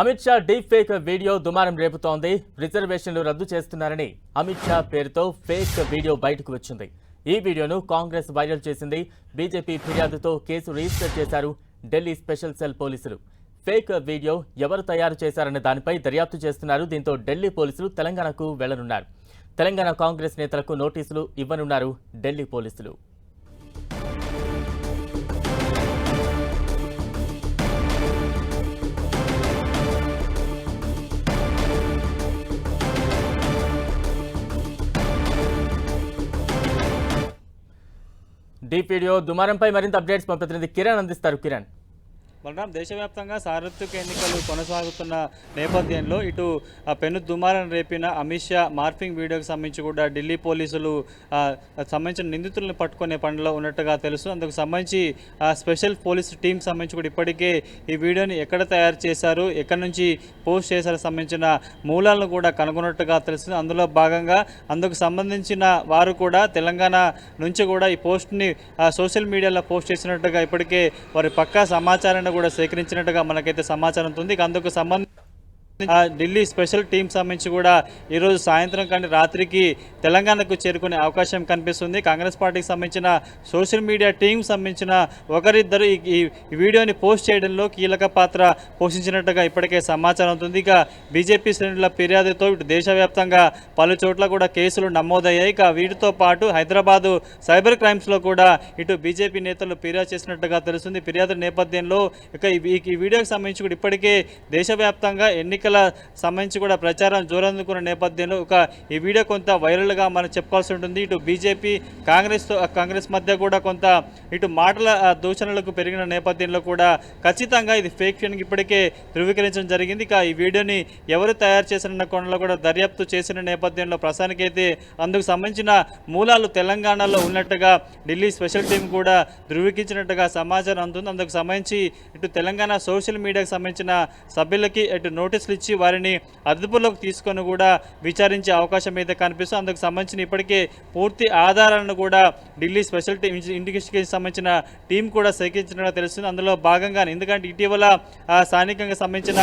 Amit Shah deep fake video దుమారం రేపుతోంది. రిజర్వేషన్లు రద్దు చేస్తున్నారని అమిత్ షా పేరుతో ఫేక్ వీడియో బయటకు వచ్చింది. ఈ వీడియోను కాంగ్రెస్ వైరల్ చేసింది. బీజేపీ ఫిర్యాదుతో కేసు రిజిస్టర్ చేశారు ఢిల్లీ స్పెషల్ సెల్ పోలీసులు. ఫేక్ వీడియో ఎవరు తయారు చేశారనే దానిపై దర్యాప్తు చేస్తున్నారు. దీంతో ఢిల్లీ పోలీసులు తెలంగాణకు వెళ్ళనున్నారు. తెలంగాణ కాంగ్రెస్ నేతలకు నోటీసులు ఇవ్వనున్నారు ఢిల్లీ పోలీసులు. డీప్ వీడియో దుమారంపై మరింత అప్డేట్స్ మా ప్రతినిధి కిరణ్ అందిస్తారు. కిరణ్. బలరాం దేశవ్యాప్తంగా సార్వత్రిక ఎన్నికలు కొనసాగుతున్న నేపథ్యంలో ఇటు పెను దుమారం రేపిన అమిత్ షా మార్ఫింగ్ వీడియోకి సంబంధించి కూడా ఢిల్లీ పోలీసులు సంబంధించిన నిందితులను పట్టుకునే పనిలో ఉన్నట్టుగా తెలుసు. అందుకు సంబంధించి స్పెషల్ పోలీస్ టీం సంబంధించి కూడా ఇప్పటికే ఈ వీడియోని ఎక్కడ తయారు చేశారు ఎక్కడి నుంచి పోస్ట్ చేశారు సంబంధించిన మూలాలను కూడా కనుగొన్నట్టుగా తెలుస్తుంది అందులో భాగంగా అందుకు సంబంధించిన వారు కూడా తెలంగాణ నుంచి కూడా ఈ పోస్ట్ని సోషల్ మీడియాలో పోస్ట్ చేసినట్టుగా ఇప్పటికే వారి పక్కా సమాచారాన్ని కూడా సేకరించినట్టుగా మనకైతే సమాచారం ఉంది. అందుకు సంబంధించి ఢిల్లీ స్పెషల్ టీం సంబంధించి కూడా ఈరోజు సాయంత్రం కానీ రాత్రికి తెలంగాణకు చేరుకునే అవకాశం కనిపిస్తుంది. కాంగ్రెస్ పార్టీకి సంబంధించిన సోషల్ మీడియా టీం సంబంధించిన ఒకరిద్దరు ఈ- వీడియోని పోస్ట్ చేయడంలో కీలక పాత్ర పోషించినట్టుగా ఇప్పటికే సమాచారం అవుతుంది. ఇక బీజేపీ శ్రేణుల ఫిర్యాదుతో ఇటు దేశవ్యాప్తంగా పలు చోట్ల కూడా కేసులు నమోదయ్యాయి. ఇక వీటితో పాటు హైదరాబాదు సైబర్ క్రైమ్స్లో కూడా ఇటు బీజేపీ నేతలు ఫిర్యాదు చేసినట్టుగా తెలుస్తుంది. ఫిర్యాదు నేపథ్యంలో ఇక ఈ- వీడియోకి సంబంధించి కూడా ఇప్పటికే దేశవ్యాప్తంగా ఎన్నికల సంబంధించి కూడా ప్రచారం జోరందుకున్న నేపథ్యంలో ఒక ఈ వీడియో కొంత వైరల్గా మనం చెప్పుకోవాల్సి ఉంటుంది. ఇటు బీజేపీ కాంగ్రెస్ కాంగ్రెస్ మధ్య కూడా కొంత ఇటు మాటల దూషణలకు పెరిగిన నేపథ్యంలో కూడా ఖచ్చితంగా ఇది ఫేక్ ఫిన్ ఇప్పటికే ధృవీకరించడం జరిగింది. ఇక ఈ వీడియోని ఎవరు తయారు చేసిన కోణంలో కూడా దర్యాప్తు చేసిన నేపథ్యంలో ప్రస్తుతానికైతే అందుకు సంబంధించిన మూలాలు తెలంగాణలో ఉన్నట్టుగా ఢిల్లీ స్పెషల్ టీం కూడా ధృవీకరించినట్టుగా సమాచారం అందుతుంది. అందుకు సంబంధించి ఇటు తెలంగాణ సోషల్ మీడియాకు సంబంధించిన సభ్యులకి ఇటు నోటీసులు ఇచ్చి వారిని అదుపులోకి తీసుకొని కూడా విచారించే అవకాశం అయితే కనిపిస్తుంది. అందుకు సంబంధించిన ఇప్పటికే పూర్తి ఆధారాలను కూడా ఢిల్లీ స్పెషల్ టీం ఇన్వెస్టిగేషన్ సంబంధించిన టీం కూడా సేకరించినట్టు తెలుస్తుంది. అందులో భాగంగా ఎందుకంటే ఇటీవల స్థానికంగా సంబంధించిన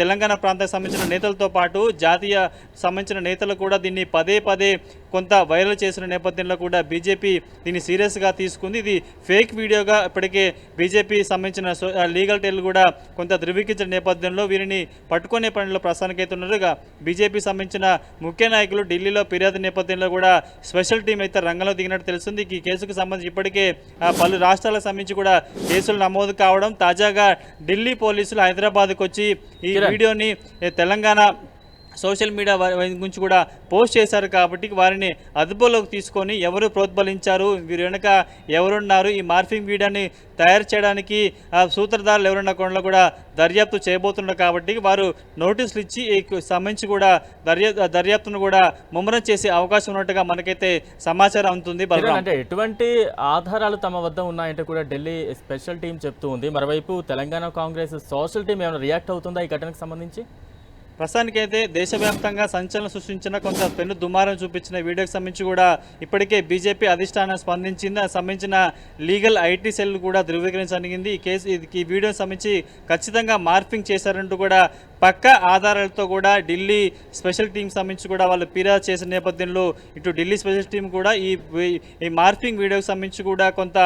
తెలంగాణ ప్రాంతానికి సంబంధించిన నేతలతో పాటు జాతీయ సంబంధించిన నేతలు కూడా దీన్ని పదే పదే కొంత వైరల్ చేసిన నేపథ్యంలో కూడా బీజేపీ దీన్ని సీరియస్గా తీసుకుంది. ఇది ఫేక్ వీడియోగా ఇప్పటికే బీజేపీ సంబంధించిన లీగల్ టెల్ కూడా కొంత ధృవీకరించిన నేపథ్యంలో వీరిని పట్టుకునే పనిలో ప్రస్తుతానికైతే ఉన్నారు ఇక బీజేపీ సంబంధించిన ముఖ్య నాయకులు ఢిల్లీలో ఫిర్యాదు నేపథ్యంలో కూడా స్పెషల్ టీం అయితే రంగంలో దిగినట్టు తెలుస్తుంది ఈ కేసుకు సంబంధించి ఇప్పటికే పలు రాష్ట్రాలకు సంబంధించి కూడా కేసులు నమోదు కావడం తాజాగా ఢిల్లీ పోలీసులు హైదరాబాద్కు వచ్చి ఈ. వీడియోని తెలంగాణ సోషల్ మీడియా గురించి కూడా పోస్ట్ చేశారు కాబట్టి వారిని అదుపులోకి తీసుకొని ఎవరు ప్రోత్బలించారు వీరు వెనుక ఎవరున్నారు ఈ మార్ఫింగ్ వీడియోని తయారు చేయడానికి ఆ సూత్రధారులు ఎవరున్న కొండలో కూడా దర్యాప్తు చేయబోతున్నారు కాబట్టి వారు నోటీసులు ఇచ్చి ఈ సంబంధించి కూడా దర్యా దర్యాప్తును కూడా ముమ్మరం చేసే అవకాశం ఉన్నట్టుగా మనకైతే సమాచారం అందుతుంది. అంటే ఎటువంటి ఆధారాలు తమ వద్ద ఉన్నాయంటే కూడా ఢిల్లీ స్పెషల్ టీం చెప్తూ ఉంది. మరోవైపు తెలంగాణ కాంగ్రెస్ సోషల్ టీం ఏమైనా రియాక్ట్ అవుతుందా ఈ ఘటనకు సంబంధించి? ప్రస్తుతానికైతే దేశవ్యాప్తంగా సంచలనం సృష్టించిన కొంత పెను దుమారం చూపించిన వీడియోకి సంబంధించి కూడా ఇప్పటికే బీజేపీ అధిష్టానం స్పందించింది. దానికి సంబంధించిన లీగల్ ఐటీ సెల్ కూడా ధృవీకరించగలిగింది ఈ కేసు ఈ వీడియోకి సంబంధించి ఖచ్చితంగా మార్పింగ్ చేశారంటూ కూడా పక్క ఆధారాలతో కూడా ఢిల్లీ స్పెషల్ టీం సంబంధించి కూడా వాళ్ళు ఫిర్యాదు చేసిన నేపథ్యంలో ఇటు ఢిల్లీ స్పెషల్ టీం కూడా ఈ ఈ మార్పింగ్ వీడియోకి సంబంధించి కూడా కొంత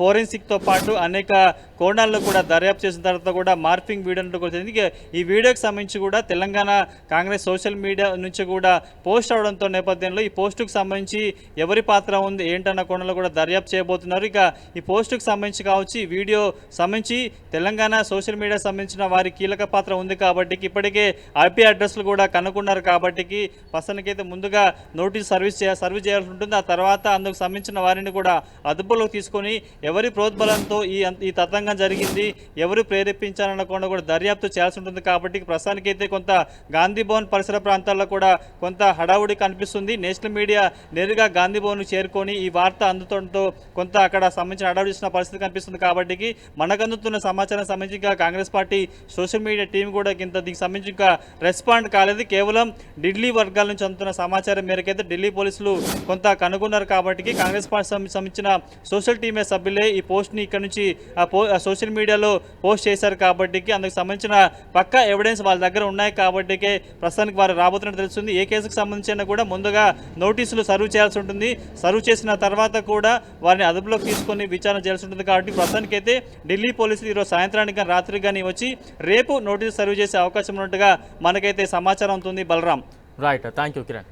ఫోరెన్సిక్తో పాటు అనేక కోణాల్లో కూడా దర్యాప్తు చేసిన తర్వాత కూడా మార్పింగ్ వీడియోలు కూడా ఈ వీడియోకి సంబంధించి కూడా తెలంగాణ కాంగ్రెస్ సోషల్ మీడియా నుంచి కూడా పోస్ట్ అవడంతో నేపథ్యంలో ఈ పోస్టుకు సంబంధించి ఎవరి పాత్ర ఉంది ఏంటన్న కోణంలో కూడా దర్యాప్తు చేయబోతున్నారు. ఇక ఈ పోస్టుకు సంబంధించి కావచ్చు ఈ వీడియో సంబంధించి తెలంగాణ సోషల్ మీడియా సంబంధించిన వారి కీలక పాత్ర ఉంది కాబట్టి ఇప్పటికే ఐపీ అడ్రస్లు కూడా కనుక్కున్నారు కాబట్టి పర్సన్కైతే ముందుగా నోటీస్ సర్వీస్ చేయ సర్వీస్ చేయాల్సి ఉంటుంది. ఆ తర్వాత అందుకు సంబంధించిన వారిని కూడా అదుపులోకి తీసుకొని ఎవరి ప్రోద్బలంతో ఈ ఈ తతంగం జరిగింది ఎవరు ప్రేరేపించారన్న కూడా దర్యాప్తు చేయాల్సి ఉంటుంది కాబట్టి ప్రస్తుతానికైతే కొంత గాంధీ భవన్ పరిసర ప్రాంతాల్లో కూడా కొంత హడావుడి కనిపిస్తుంది. నేషనల్ మీడియా నేరుగా గాంధీ భవన్ చేరుకొని ఈ వార్త అందుతుండటంతో కొంత అక్కడ సంబంధించిన హడావుడి పరిస్థితి కనిపిస్తుంది కాబట్టి మనకు అందుతున్న సమాచారం సంబంధించి Congress party social media team కూడా ఇంత దీనికి సంబంధించి ఇంకా రెస్పాండ్ కాలేదు. కేవలం ఢిల్లీ వర్గాల నుంచి అందుతున్న సమాచారం మేరకైతే ఢిల్లీ పోలీసులు కొంత కనుగొన్నారు కాబట్టి కాంగ్రెస్ పార్టీ సంబంధించిన సోషల్ టీమే సభ్యులే ఈ పోస్ట్ని ఇక్కడ నుంచి ఆ సోషల్ మీడియాలో పోస్ట్ చేశారు కాబట్టి అందుకు సంబంధించిన పక్క ఎవిడెన్స్ వాళ్ళ దగ్గర ఉన్నాయి కాబట్టి ప్రస్తుతానికి వారు రాబోతున్నట్టు తెలుస్తుంది. ఏ కేసుకు సంబంధించిన కూడా ముందుగా నోటీసులు సర్వ్ చేయాల్సి ఉంటుంది. సర్వ్ చేసిన తర్వాత కూడా వారిని అదుపులోకి తీసుకొని విచారణ చేయాల్సి ఉంటుంది కాబట్టి ప్రస్తుతానికైతే ఢిల్లీ పోలీసులు ఈరోజు సాయంత్రానికి కానీ కానీ వచ్చి రేపు నోటీసు సర్వ్ చేసే అవకాశం ఉన్నట్టుగా మనకైతే సమాచారం ఉంటుంది Balaram. Right thank you Kiran